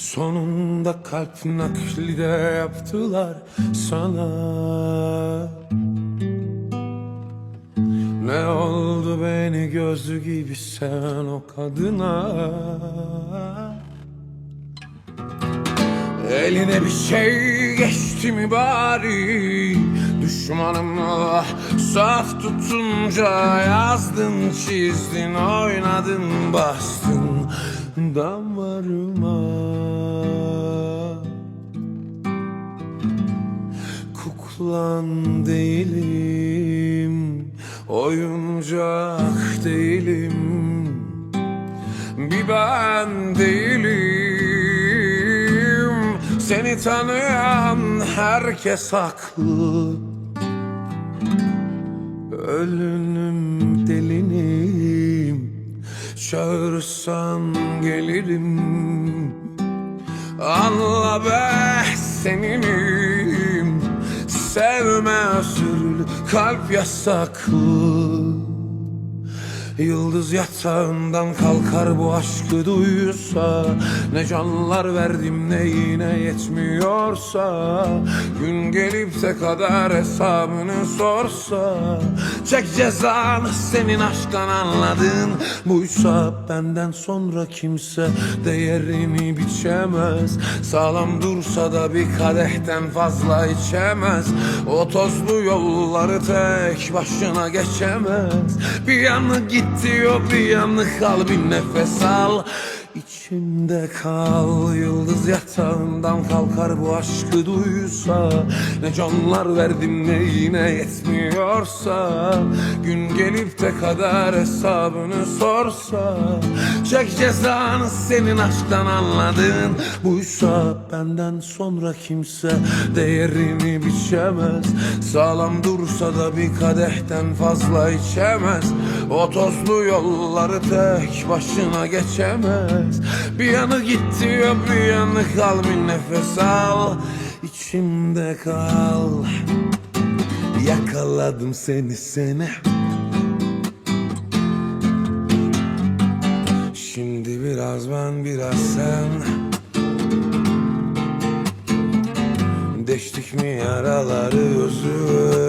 Sonunda kalp nakli de yaptılar sana. Ne oldu beni gözlü gibi sen o kadına? Eline bir şey geçti mi bari? Düşmanımla saf tutunca Yazdın çizdin oynadın bastın Damarıma Kuklan değilim Oyuncak değilim. Bir ben değilim Seni tanıyan herkes haklı. Ölünüm delinim Çağırsan gelirim. Anla be kalp yasaklı Yıldız yatağından kalkar bu aşkı duysa Ne canlar verdim ne yine yetmiyorsa Gün gelip de kadar hesabını sorsa Çek cezanı senin aşktan anladın. Buysa benden sonra kimse değerini biçemez. Sağlam dursa da bir kadehten fazla içemez. O tozlu yolları tek başına geçemez. Bir yanı git diyor bir yanı kal bir nefes al İçimde kal Yıldız yatağından kalkar bu aşkı duysa. Ne canlar verdim ne yine yetmiyorsa. Gün gelip de kadar hesabını sorsa. Çek cezanı senin aşktan anladın. Buysa benden sonra kimse değerini biçemez. Sağlam dursa da bir kadehten fazla içemez. O tozlu yolları tek başına geçemez Bir yanı gitti bir yanı kal. Bir nefes al İçimde kal. Yakaladım seni seni. Şimdi biraz ben biraz sen. Deştik mi yaraları özür